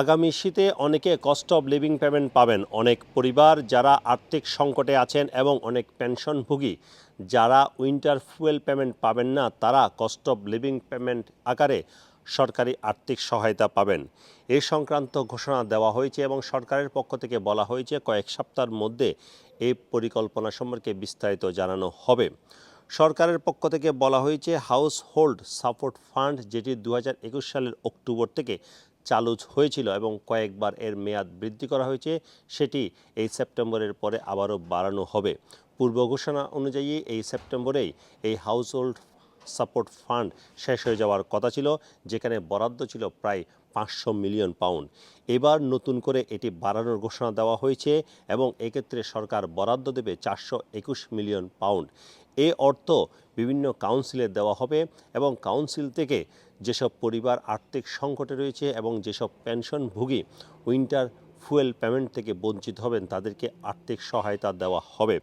আগামী শীতে অনেকে কস্ট অফ লিভিং পেমেন্ট পাবেন। অনেক পরিবার যারা আর্থিক সংকটে আছেন এবং অনেক পেনশনভোগী, যারা উইন্টার ফুয়েল পেমেন্ট পাবেন না, তারা কস্ট অফ লিভিং পেমেন্ট আকারে সরকারি আর্থিক সহায়তা পাবেন। এ সংক্রান্ত ঘোষণা দেওয়া হয়েছে এবং সরকারের পক্ষ থেকে বলা হয়েছে, কয়েক সপ্তাহের মধ্যে এই পরিকল্পনা সম্পর্কে বিস্তারিত জানানো হবে। সরকারের পক্ষ থেকে বলা হয়েছে হাউস হোল্ড সাপোর্ট ফান্ড যেটি দু হাজার একুশ সালের অক্টোবর থেকে চালু হয়েছিল এবং কয়েকবার এর মেয়াদ বৃদ্ধি করা হয়েছে, সেটি এই সেপ্টেম্বরের পরে আবারও বাড়ানো হবে। পূর্ব ঘোষণা অনুযায়ী এই সেপ্টেম্বরেই এই হাউস হোল্ড সাপোর্ট ফান্ড শেষ হয়ে যাওয়ার কথা ছিল, যেখানে বরাদ্দ ছিল প্রায় পাঁচশো মিলিয়ন পাউন্ড। এবার নতুন করে এটি বাড়ানোর ঘোষণা দেওয়া হয়েছে এবং এক্ষেত্রে সরকার বরাদ্দ দেবে চারশো একুশ মিলিয়ন পাউন্ড। এ অর্থ বিভিন্ন কাউন্সিলে দেওয়া হবে এবং কাউন্সিল থেকে যেসব পরিবার আর্থিক সংকটে রয়েছে এবং যেসব পেনশনভোগী উইন্টার ফুয়েল পেমেন্ট থেকে বঞ্চিত হবেন, তাদেরকে আর্থিক সহায়তা দেওয়া হবে।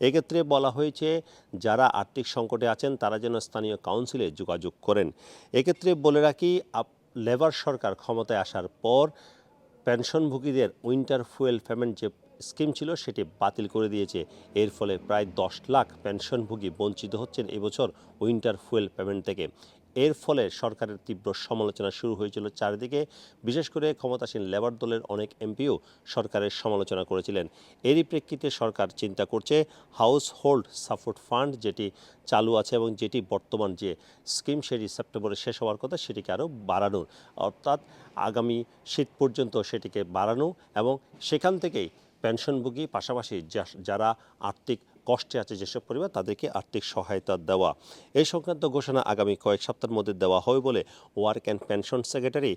এক্ষেত্রে বলা হয়েছে, যারা আর্থিক সংকটে আছেন, তারা যেন স্থানীয় কাউন্সিলে যোগাযোগ করেন। এক্ষেত্রে বলে রাখি লেবার সরকার ক্ষমতায় আসার পর পেনশনভোগীদের উইন্টার ফুয়েল পেমেন্ট যে স্কিম ছিল সেটি বাতিল করে দিয়েছে। এর ফলে প্রায় দশ লাখ পেনশনভোগী বঞ্চিত হচ্ছেন এবছর উইন্টার ফুয়েল পেমেন্ট থেকে। এর ফলে সরকারের তীব্র সমালোচনা শুরু হয়েছিল চারিদিকে। বিশেষ করে ক্ষমতাসীন লেবার দলের অনেক এমপিও সরকারের সমালোচনা করেছিলেন। এরই প্রেক্ষিতে সরকার চিন্তা করছে হাউস হোল্ড সাপোর্ট ফান্ড যেটি চালু আছে এবং যেটি বর্তমান যে স্কিম সেটি সেপ্টেম্বরে শেষ হওয়ার কথা সেটিকে আরও বাড়ানোর অর্থাৎ আগামী শীত পর্যন্ত সেটিকে বাড়ানো এবং সেখান থেকেই পেনশনভোগী পাশাপাশি যারা আর্থিক কষ্টে আছে যেসব পরিবার, তাদেরকে আর্থিক সহায়তা দেওয়া। এই সংক্রান্ত ঘোষণা আগামী কয়েক সপ্তাহের মধ্যে দেওয়া হবে বলে ওয়ার্ক অ্যান্ড পেনশন সেক্রেটারি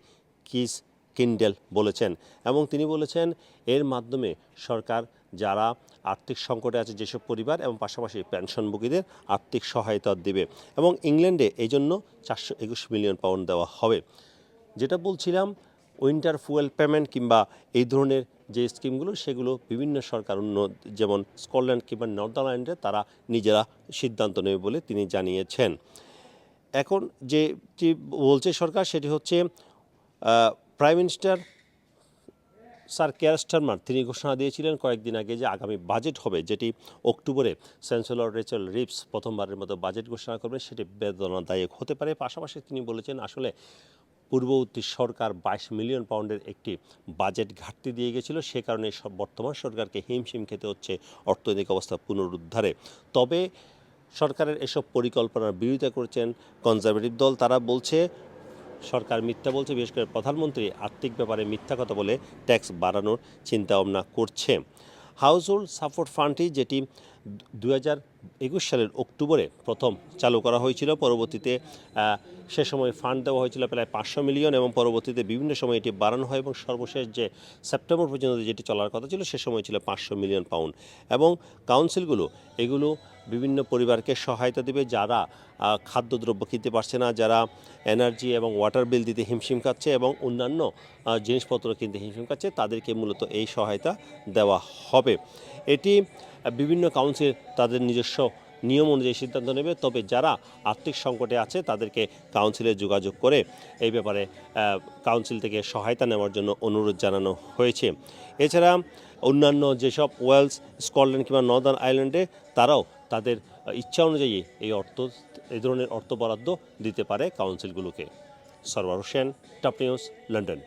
কিস কিন্ডেল বলেছেন এবং তিনি বলেছেন, এর মাধ্যমে সরকার যারা আর্থিক সংকটে আছে যেসব পরিবার এবং পাশাপাশি পেনশনভোগীদের আর্থিক সহায়তা দেবে এবং ইংল্যান্ডে এই জন্য চারশো একুশ মিলিয়ন পাউন্ড দেওয়া হবে। যেটা বলছিলাম উইন্টার ফুয়েল পেমেন্ট কিংবা এই ধরনের যে স্কিমগুলো, সেগুলো বিভিন্ন সরকার অন্য যেমন স্কটল্যান্ড কিংবা নর্দারল্যান্ডে তারা নিজেরা সিদ্ধান্ত নেবে বলে তিনি জানিয়েছেন। এখন যে যে বলছে সরকার, সেটি হচ্ছে prime minister sir Keir Starmer তিনি ঘোষণা দিয়েছিলেন কয়েকদিন আগে যে আগামী বাজেট হবে, যেটি অক্টোবরে চ্যান্সেলর রেচেল রিপস প্রথমবারের মতো বাজেট ঘোষণা করবে, সেটি বেদনাদায়ক হতে পারে। পাশাপাশি তিনি বলেছেন, আসলে পূর্ববর্তী সরকার বাইশ মিলিয়ন পাউন্ডের একটি বাজেট ঘাটতি দিয়ে গেছিল। সে কারণে বর্তমান সরকারকে হিমশিম খেতে হচ্ছে অর্থনৈতিক অবস্থা পুনরুদ্ধারে। তবে সরকারের এসব পরিকল্পনার বিরোধিতা করছেন কনজারভেটিভ দল। তারা বলছে, সরকার মিথ্যা বলছে, বিশেষ করে প্রধানমন্ত্রী আর্থিক ব্যাপারে মিথ্যা কথা বলে ট্যাক্স বাড়ানোর চিন্তা ভাবনা করছে। হাউস হোল্ড সাপোর্ট ফান্ডটি, যেটি দু একুশ সালের অক্টোবরে প্রথম চালু করা হয়েছিল। পরবর্তীতে সে সময় ফান্ড দেওয়া হয়েছিল প্রায় পাঁচশো মিলিয়ন এবং পরবর্তীতে বিভিন্ন সময় এটি বাড়ানো হয় এবং সর্বশেষ যে সেপ্টেম্বর পর্যন্ত যেটি চলার কথা ছিল, সে সময় ছিল পাঁচশো মিলিয়ন পাউন্ড। এবং কাউন্সিলগুলো এগুলো বিভিন্ন পরিবারকে সহায়তা দেবে যারা খাদ্যদ্রব্য কিনতে পারছে না, যারা এনার্জি এবং ওয়াটার বিল দিতে হিমশিম খাচ্ছে এবং অন্যান্য জিনিসপত্র কিনতে হিমশিম খাচ্ছে, তাদেরকে মূলত এই সহায়তা দেওয়া হবে। এটি বিভিন্ন কাউন্সিল তাদের নিজস্ব নিয়ম অনুযায়ী সিদ্ধান্ত নেবে, তবে যারা আর্থিক সংকটে আছে, তাদেরকে কাউন্সিলে যোগাযোগ করে এই ব্যাপারে কাউন্সিল থেকে সহায়তা নেওয়ার জন্য অনুরোধ জানানো হয়েছে। এছাড়া অন্যান্য যেসব ওয়েলস স্কটল্যান্ড কিংবা নর্দার্ন আইল্যান্ডে তারাও তাদের ইচ্ছা অনুযায়ী এই অর্থ, এই ধরনের অর্থ বরাদ্দ দিতে পারে কাউন্সিলগুলোকে। Sarwar Hossain, top news, London.